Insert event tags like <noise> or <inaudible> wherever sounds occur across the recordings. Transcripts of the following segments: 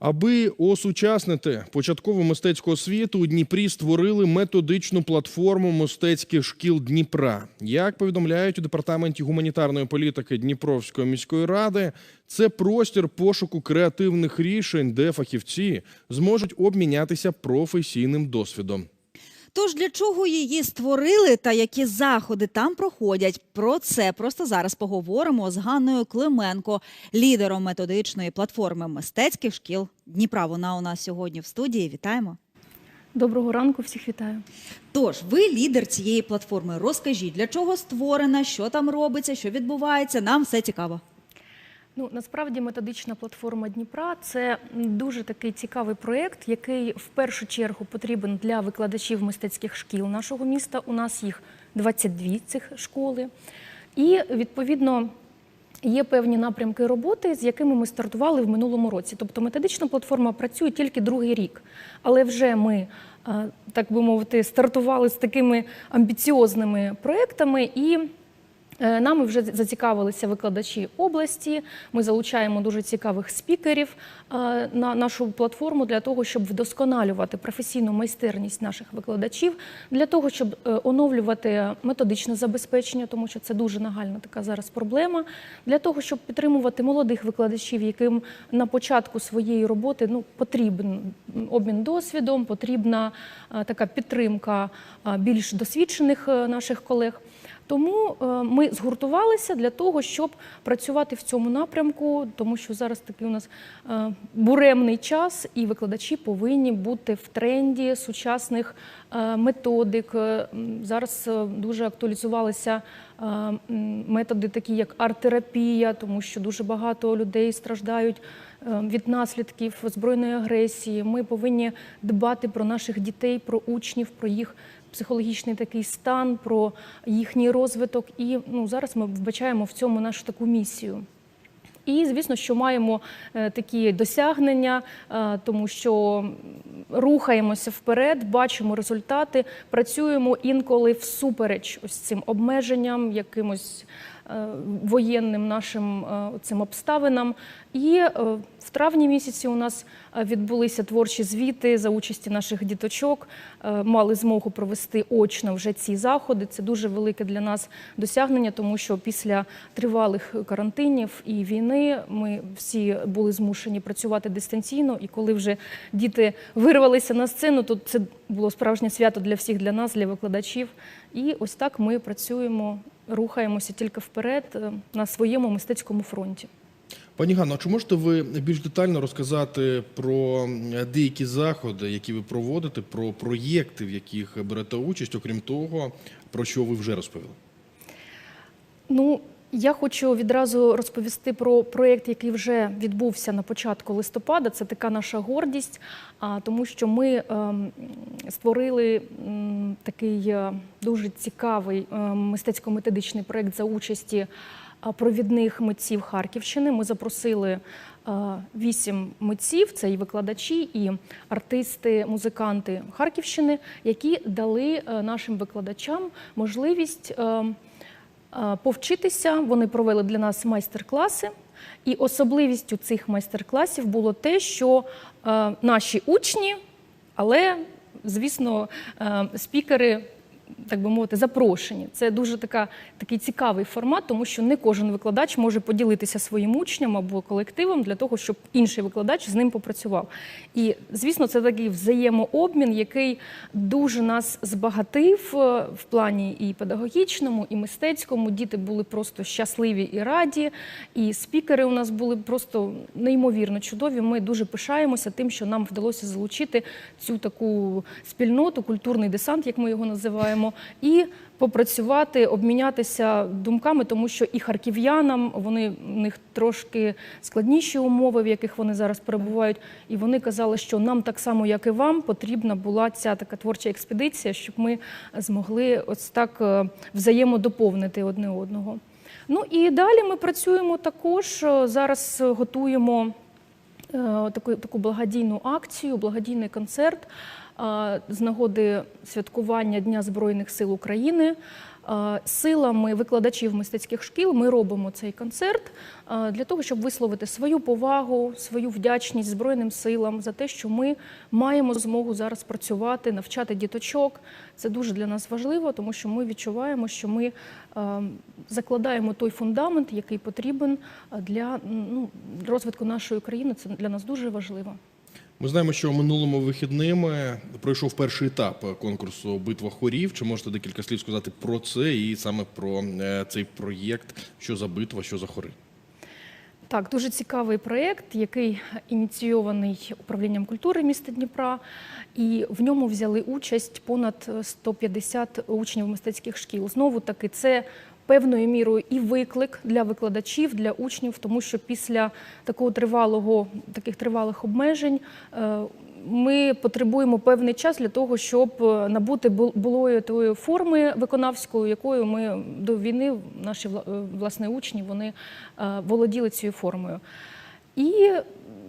Аби осучаснити початкову мистецьку освіту у Дніпрі створили методичну платформу мистецьких шкіл Дніпра. Як повідомляють у департаменті гуманітарної політики Дніпровської міської ради, це простір пошуку креативних рішень, де фахівці зможуть обмінятися професійним досвідом. Тож для чого її створили та які заходи там проходять? Про це просто зараз поговоримо з Ганною Клименко, лідером методичної платформи мистецьких шкіл Дніпра. Вона у нас сьогодні в студії. Вітаємо. Доброго ранку, всіх вітаю. Тож, ви лідер цієї платформи. Розкажіть, для чого створена, що там робиться, що відбувається. Нам все цікаво. Ну насправді методична платформа Дніпра це дуже такий цікавий проєкт, який в першу чергу потрібен для викладачів мистецьких шкіл нашого міста. У нас їх 22 цих школи, і відповідно. Є певні напрямки роботи, з якими ми стартували в минулому році. Тобто методична платформа працює тільки другий рік, але вже ми, е, так би мовити, стартували з такими амбіціозними проектами і. Е, Нами вже зацікавилися викладачі області. Ми залучаємо дуже цікавих спікерів е, на нашу платформу для того, щоб вдосконалювати професійну майстерність наших викладачів, для того, щоб е, оновлювати методичне забезпечення, тому що це дуже нагальна така зараз проблема. Для того, щоб підтримувати молодих викладачів, яким на початку своєї роботи ну потрібен обмін досвідом, потрібна така підтримка більш досвідчених наших колег. Тому е, ми згуртувалися для того, щоб працювати в цьому напрямку, тому що зараз такий у нас е, буремний час, і викладачі повинні бути в тренді сучасних е, методик. Зараз дуже актуалізувалися методи, такі як арт-терапія, тому що дуже багато людей страждають від наслідків збройної агресії. Ми повинні дбати про наших дітей, про учнів, про їх психологічний такий стан, про їхній розвиток. І ну, зараз ми вбачаємо в цьому нашу таку місію. І звісно, що маємо е, такі досягнення, е, тому що рухаємося вперед, бачимо результати, працюємо інколи всупереч ось цим обмеженням, якимось воєнним нашим е, цим обставинам. І е, в травні місяці у нас е, відбулися творчі звіти за участі наших діточок. Е, Мали змогу провести очно вже ці заходи. Це дуже велике для нас досягнення, тому що після тривалих карантинів і війни ми всі були змушені працювати дистанційно. І коли вже діти вирвалися на сцену, то це було справжнє свято для всіх, для нас, для викладачів. І ось так ми працюємо, рухаємося тільки вперед е, на своєму мистецькому фронті. Пані Ганно, чи можете ви більш детально розказати про деякі заходи, які ви проводите, про проєкти, в яких берете участь, окрім того, про що ви вже розповіли? Ну, я хочу відразу розповісти про проєкт, який вже відбувся на початку листопада. Це така наша гордість, тому що ми ем, створили такий е, дуже цікавий е, мистецько-методичний проєкт за участі провідних митців Харківщини. Ми запросили е, вісім митців, це і викладачі, і артисти, музиканти Харківщини, які дали е, нашим викладачам можливість. Е, повчитися. Вони провели для нас майстер-класи. І особливістю цих майстер-класів було те, що е, наші учні, але, звісно, е, спікери. Так би мовити, запрошені. Це дуже така, такий цікавий формат, тому що не кожен викладач може поділитися своїм учням або колективом для того, щоб інший викладач з ним попрацював. І, звісно, це такий взаємообмін, який дуже нас збагатив е, в плані і педагогічному, і мистецькому. Діти були просто щасливі і раді, і спікери у нас були просто неймовірно чудові. Ми дуже пишаємося тим, що нам вдалося залучити цю таку спільноту, культурний десант, як ми його називаємо, і попрацювати, обмінятися думками, тому що і харків'янам вони в них трошки складніші умови, в яких вони зараз перебувають. І вони казали, що нам так само, як і вам, потрібна була ця така творча експедиція, щоб ми змогли ось так е, взаємодоповнити одне одного. Ну і далі ми працюємо також. е, Зараз готуємо е, таку, таку благодійну акцію, благодійний концерт. З нагоди святкування Дня Збройних сил України. Силами викладачів мистецьких шкіл ми робимо цей концерт для того, щоб висловити свою повагу, свою вдячність Збройним силам за те, що ми маємо змогу зараз працювати, навчати діточок. Це дуже для нас важливо, тому що ми відчуваємо, що ми закладаємо той фундамент, який потрібен для ну, розвитку нашої країни. Це для нас дуже важливо. Ми знаємо, що минулими вихідними пройшов перший етап конкурсу Битва хорів. Чи можете декілька слів сказати про це і саме про е, цей проєкт, що за битва, що за хори? Так, дуже цікавий проєкт, який ініційований управлінням культури міста Дніпра, і в ньому взяли участь понад 150 учнів мистецьких шкіл. Знову таки, це певною мірою і виклик для викладачів, для учнів, тому що після такого тривалого, таких тривалих обмежень. е, Ми потребуємо певний час для того, щоб е, набути бу- булої тої форми виконавської, якою ми до війни наші е, власне учні вони володіли цією формою. І,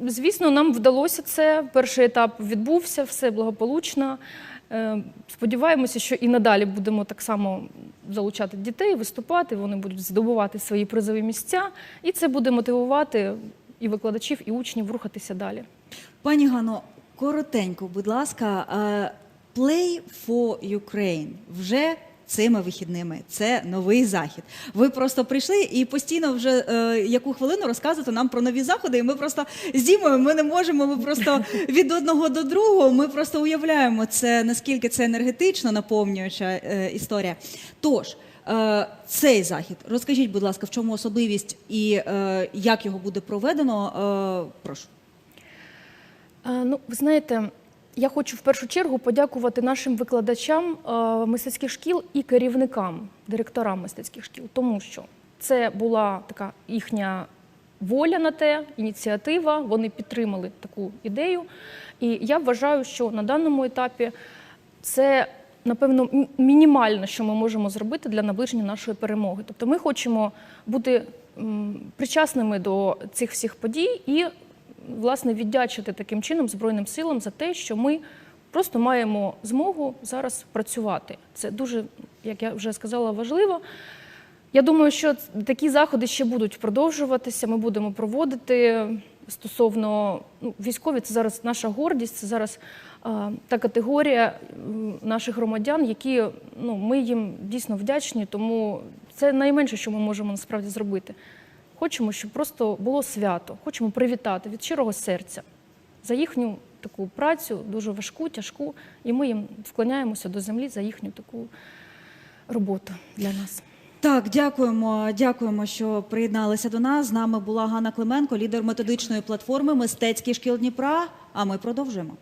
звісно, нам вдалося це. Перший етап відбувся, все благополучно. Е, Сподіваємося, що і надалі будемо так само залучати дітей, виступати, вони будуть здобувати свої призові місця, і це буде мотивувати і викладачів, і учнів рухатися далі. Пані Гано, коротенько, будь ласка, е, Play for Ukraine вже цими вихідними. Це новий захід. Ви просто прийшли і постійно вже е, яку хвилину розказуєте нам про нові заходи. І ми просто з Дімою ми не можемо. Ми просто <laughs> від одного до другого. Ми просто уявляємо це наскільки це енергетично наповнююча е, історія. Тож. е, Цей захід, розкажіть, будь ласка, в чому особливість і е, як його буде проведено? Е, прошу. Е, Ну, ви знаєте, я хочу в першу чергу подякувати нашим викладачам е, мистецьких шкіл і керівникам, директорам мистецьких шкіл, тому що це була така їхня воля на те, ініціатива. Вони підтримали таку ідею. І я вважаю, що на даному етапі це. Напевно, мінімально, що ми можемо зробити для наближення нашої перемоги. Тобто ми хочемо бути причасними до цих всіх подій і власне віддячити таким чином Збройним силам за те, що ми просто маємо змогу зараз працювати. Це дуже, як я вже сказала, важливо. Я думаю, що такі заходи ще будуть продовжуватися. Ми будемо проводити стосовно ну, військові. Це зараз наша гордість, це зараз а, та категорія наших громадян, які ну, ми їм дійсно вдячні, тому це найменше, що ми можемо насправді зробити. Хочемо, щоб просто було свято, хочемо привітати від щирого серця за їхню таку працю, дуже важку, тяжку, і ми їм вклоняємося до землі за їхню таку роботу для нас. Так, дякуємо. Дякуємо, що приєдналися до нас. З нами була Ганна Клименко, лідер методичної платформи Мистецький шкіл Дніпра. А ми продовжуємо.